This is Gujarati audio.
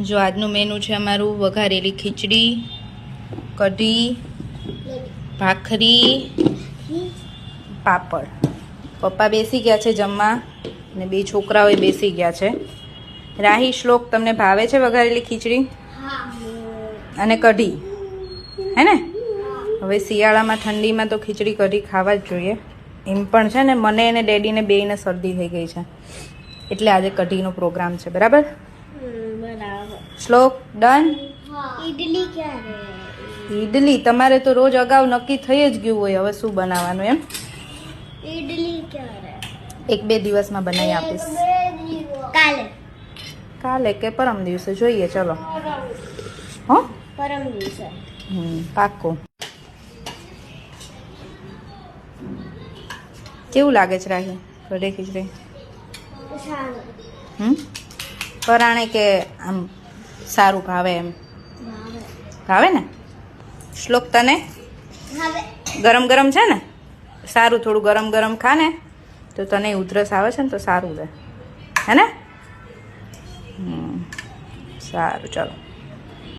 જો આજનું મેનુ છે અમારું વઘારેલી ખીચડી, કઢી, ભાખરી, પાપડ. પપ્પા બેસી ગયા છે જમવા અને બે છોકરાઓએ બેસી ગયા છે. રાહી, શ્લોક તમને ભાવે છે વઘારેલી ખીચડી? અને કઢી? હે ને? હવે શિયાળામાં ઠંડીમાં તો ખીચડી, કઢી ખાવા જ જોઈએ. એમ પણ છે ને, મને અને ડેડીને બેયને શરદી થઈ ગઈ છે. એટલે આજે કઢીનો પ્રોગ્રામ છે, બરાબર? શ્લોક ડન? ઈડલી ક્યારે? ઈડલી. તમારે તો રોજ અગાઉ નક્કી થઈ જ ગયું હોય. હવે શું બનાવવાનું એમ? ઈડલી ક્યારે? એક બે દિવસમાં બનાવી આપીશ. કાલે. કાલે કે પરમ દિવસે? જોઈએ ચલો. હો? પરમ દિવસે. હમ પાક્કું. કેવું લાગે છે રાહી? ઘરે ખીચડી હમ? પરાણે કે આમ સારું ભાવે એમ. ભાવે. ને? શ્લોક તને? ગરમ ગરમ છે ને? સારું થોડું ગરમ ગરમ ખા ને. તો તને ઉધરસ આવે છે ને તો સારું રહે. હે ને? સારું ચલો.